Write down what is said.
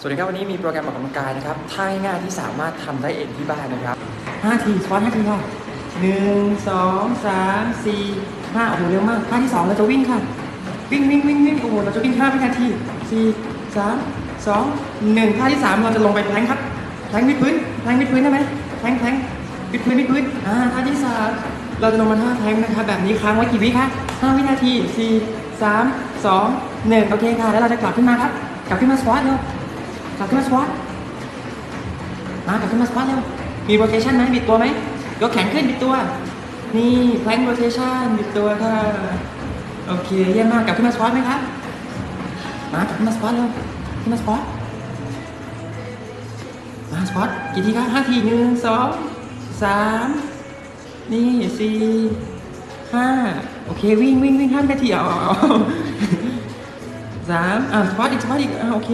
สวัสดีครับ วันนี้มีโปรแกรมออกกำลังกายนะครับท่าง่ายที่สามารถทำได้เองที่บ้านนะครับ5ทีสควอต5ทีค่ะ1 2 3 4 5โอ้โหเร็วมากท่าที่2เราจะวิ่งค่ะ วิ่งวิ่งวิ่งวิ่งโอ้โหเราจะวิ่ง5วินาที4 3 2 1ท่าที่3เราจะลงไปแพลงครับแพลงวิดพื้นแพลงวิดพื้นได้ไหมแพลงแพลงวิดพื้นวิดพื้นอ่าท่าที่3เราจะลงมาท่าแพลงนะครับแบบนี้ค้างไว้กี่วิคะ5วินาที4 3 2 1โอเคค่ะ แล้วเราจะกลับขึ้นมาครับ กลับขึ้นมาสควอตเร็ว กลับขึ้นมาสควอตมากลับขึ้นมาสควอตเร็วมีโรเทชันไหมบิดตัวไหมยกแขนขึ้นบิดตัว นี่แพลงโรเทชันบิดตัวค่ะโอเคเยี่ยมมากกลับขึ้นมาสควอตไหมครับมากลับขึ้นมาสควอตเร็วขึ้นมาสควอตมาสควอตกี่ทีครับห้าทีหนึ่งสองสามนี่สี่ห้าโอเควิ่งวิ่งวิ่งห้านาทีเอาเอสามอ่าสควอตอีกสควอตอีกอ่าโอเค